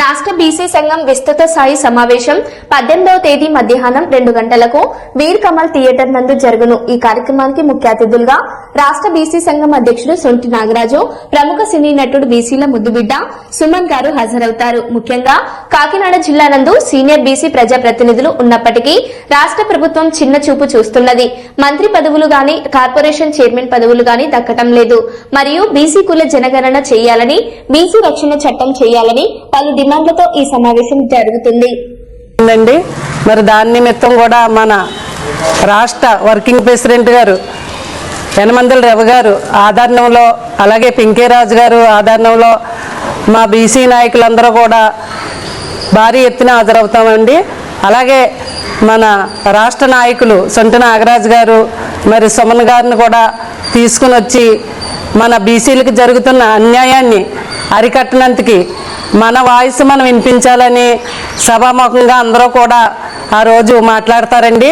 రాష్ట్ర బీసీ సంఘం విస్తృత స్థాయి సమావేశం పద్దెనిమిదవ తేదీ మధ్యాహ్నం రెండు గంటలకు వీర్ కమల్ థియేటర్ నందు జరుగును. ఈ కార్యక్రమానికి ముఖ్య అతిథులుగా రాష్ట్ర బీసీ సంఘం అధ్యక్షుడు సొంటి నాగరాజు ప్రముఖ సినీ నటుడు బీసీల ముద్దుబిడ్డ సుమన్ గారు హాజరవుతారు. ముఖ్యంగా కాకినాడ జిల్లా నందు సీనియర్ బీసీ ప్రజాప్రతినిధులు ఉన్నప్పటికీ రాష్ట్ర ప్రభుత్వం చిన్న చూపు చూస్తున్నది. మంత్రి పదవులు గాని కార్పొరేషన్ చైర్మన్ పదవులు గాని దక్కటం లేదు. మరియు బీసీ కుల జనగణన చేయాలని బీసీ రక్షణ చట్టం చేయాలని పలు డిమాండ్లతో ఈ సమావేశం జరుగుతుంది. ఉందండి. మరి దాని నిమిత్తం కూడా మన రాష్ట్ర వర్కింగ్ ప్రెసిడెంట్ గారు యనమందుల రవి గారు ఆదరణంలో అలాగే పింకేరాజు గారు ఆదరణంలో మా బీసీ నాయకులందరూ కూడా భారీ ఎత్తున హాజరవుతామండి. అలాగే మన రాష్ట్ర నాయకులు సొంట నాగరాజు గారు మరి సుమన్ గారిని కూడా తీసుకుని వచ్చి మన బీసీలకు జరుగుతున్న అన్యాయాన్ని అరికట్టినందుకు మన వాయిస్ మనం వినిపించాలని సభాముఖంగా అందరూ కూడా ఆ రోజు మాట్లాడతారండి.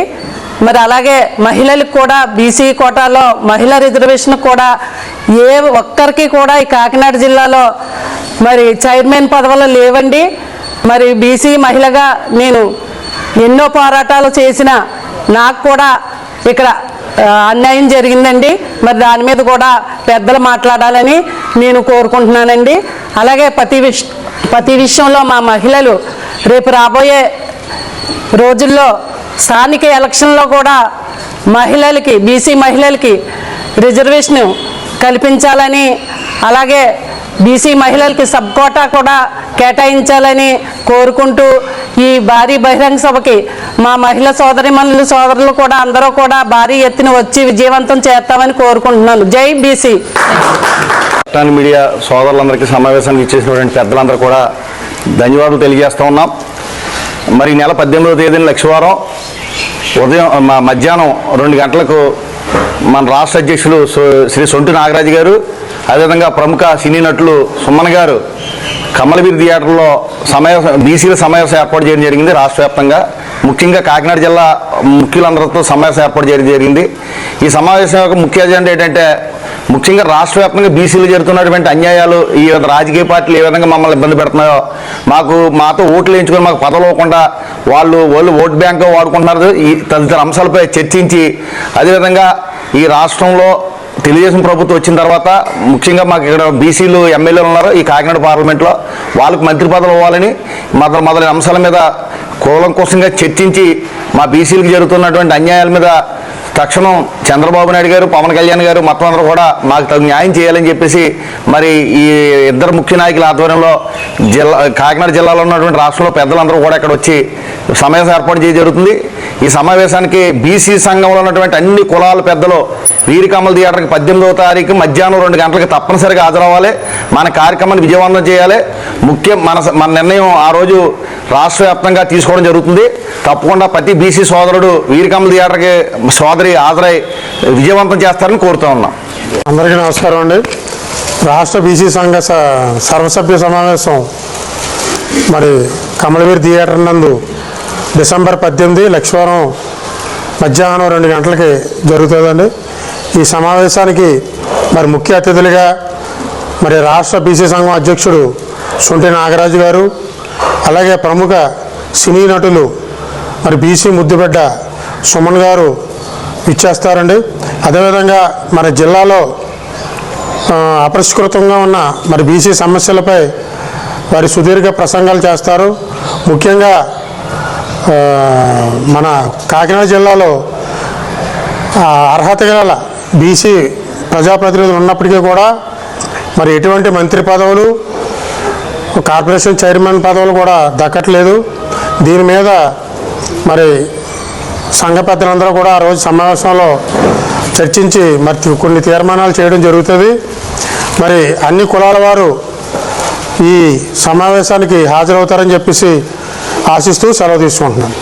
మరి అలాగే మహిళలకు కూడా బీసీ కోటాలో మహిళా రిజర్వేషన్ కూడా ఏ ఒక్కరికి కూడా ఈ కాకినాడ జిల్లాలో మరి చైర్మన్ పదవులు లేవండి. మరి బీసీ మహిళగా నేను ఎన్నో పోరాటాలు చేసిన నాకు కూడా ఇక్కడ అన్యాయం జరిగిందండి. మరి దాని మీద కూడా పెద్దలు మాట్లాడాలని నేను కోరుకుంటున్నానండి. అలాగే ప్రతి విష ప్రతి విషయంలో మా మహిళలు రేపు రాబోయే రోజుల్లో స్థానిక ఎలక్షన్లో కూడా మహిళలకి బీసీ మహిళలకి రిజర్వేషన్ కల్పించాలని అలాగే బీసీ మహిళలకి సబ్ కోటా కూడా కేటాయించాలని కోరుకుంటూ ఈ భారీ బహిరంగ సభకి మా మహిళా సోదరిమణులు సోదరులు కూడా అందరూ కూడా భారీ ఎత్తున వచ్చి విజయవంతం చేస్తామని కోరుకుంటున్నాను. జై బీసీ. మీడియా సోదరులందరికీ సమావేశానికి ఇచ్చేసినటువంటి పెద్దలందరూ కూడా ధన్యవాదాలు తెలియజేస్తూ ఉన్నాం. మరి నెల పద్దెనిమిదవ తేదీన లక్షవారం ఉదయం మధ్యాహ్నం రెండు గంటలకు మన రాష్ట్ర అధ్యక్షులు శ్రీ సొంటి నాగరాజు గారు అదేవిధంగా ప్రముఖ సినీ నటులు సుమన్ గారు కమలవీర్ థియేటర్లో సమావేశం బీసీల సమావేశం ఏర్పాటు చేయడం జరిగింది. రాష్ట్ర వ్యాప్తంగా. ముఖ్యంగా కాకినాడ జిల్లా ముఖ్యులందరితో సమావేశం ఏర్పాటు చేయడం జరిగింది. ఈ సమావేశం యొక్క ముఖ్య అజెండా ఏంటంటే ముఖ్యంగా రాష్ట్ర వ్యాప్తంగా బీసీలు జరుగుతున్నటువంటి అన్యాయాలు ఈ రాజకీయ పార్టీలు ఏ విధంగా మమ్మల్ని ఇబ్బంది పెడుతున్నాయో మాకు మాతో ఓట్లు వేయించుకొని మాకు పదవులు ఇవ్వకుండా వాళ్ళు వాళ్ళు ఓట్ బ్యాంక్ వాడుకుంటున్నారు. ఈ తదితర అంశాలపై చర్చించి అదేవిధంగా ఈ రాష్ట్రంలో తెలుగుదేశం ప్రభుత్వం వచ్చిన తర్వాత ముఖ్యంగా మాకు ఇక్కడ బీసీలు ఎమ్మెల్యేలు ఉన్నారు. ఈ కాకినాడ పార్లమెంట్లో వాళ్ళకు మంత్రి పదవులు ఇవ్వాలని మొదలు మొదలైన అంశాల మీద కూలంకోసంగా చర్చించి మా బీసీలకు జరుగుతున్నటువంటి అన్యాయాల మీద తక్షణం చంద్రబాబు నాయుడు గారు పవన్ కళ్యాణ్ గారు మొత్తం అందరూ కూడా మాకు తగు న్యాయం చేయాలని చెప్పేసి మరి ఈ ఇద్దరు ముఖ్య నాయకుల ఆధ్వర్యంలో జిల్లా కాకినాడ జిల్లాలో ఉన్నటువంటి రాష్ట్రంలో పెద్దలందరూ కూడా ఇక్కడ వచ్చి సమావేశం ఏర్పాటు చేయ జరుగుతుంది. ఈ సమావేశానికి బీసీ సంఘంలో ఉన్నటువంటి అన్ని కులాల పెద్దలు వీరికమల్ థియేటర్కి పద్దెనిమిదవ తారీఖు మధ్యాహ్నం రెండు గంటలకు తప్పనిసరిగా హాజరవ్వాలి. మన కార్యక్రమాన్ని విజయవంతం చేయాలి. ముఖ్యం మన మన నిర్ణయం ఆ రోజు రాష్ట్ర వ్యాప్తంగా తీసుకోవడం జరుగుతుంది. తప్పకుండా ప్రతి బీసీ సోదరుడు వీరికమల థియేటర్కి సోదరి హాజరై విజయవంతం చేస్తారని కోరుతా ఉన్నాం. అందరికీ నమస్కారం అండి. రాష్ట్ర బీసీ సంఘ స- సర్వసభ్య సమావేశం మరి కమలవీర్ థియేటర్ నందు డిసెంబర్ పద్దెనిమిది లక్షవారం మధ్యాహ్నం రెండు గంటలకి జరుగుతుందండి. ఈ సమావేశానికి మరి ముఖ్య అతిథులుగా మరి రాష్ట్ర బీసీ సంఘం అధ్యక్షుడు సుంటి నాగరాజు గారు అలాగే ప్రముఖ సినీ నటులు మరి బీసీ ముద్దుబిడ్డ సుమన్ గారు ఇచ్చేస్తారండి అదేవిధంగా మన జిల్లాలో అపరిష్కృతంగా ఉన్న మరి బీసీ సమస్యలపై వారి సుదీర్ఘ ప్రసంగాలు చేస్తారు. ముఖ్యంగా మన కాకినాడ జిల్లాలో అర్హత గల బీసీ ప్రజాప్రతినిధులు ఉన్నప్పటికీ కూడా మరి ఎటువంటి మంత్రి పదవులు కార్పొరేషన్ చైర్మన్ పదవులు కూడా దక్కట్లేదు. దీని మీద మరి సంఘ పెద్దలందరూ కూడా ఆ రోజు సమావేశంలో చర్చించి మరి కొన్ని తీర్మానాలు చేయడం జరుగుతుంది. మరి అన్ని కులాల వారు ఈ సమావేశానికి హాజరవుతారని చెప్పేసి ఆశిస్తూ సెలవు తీసుకుంటున్నాను.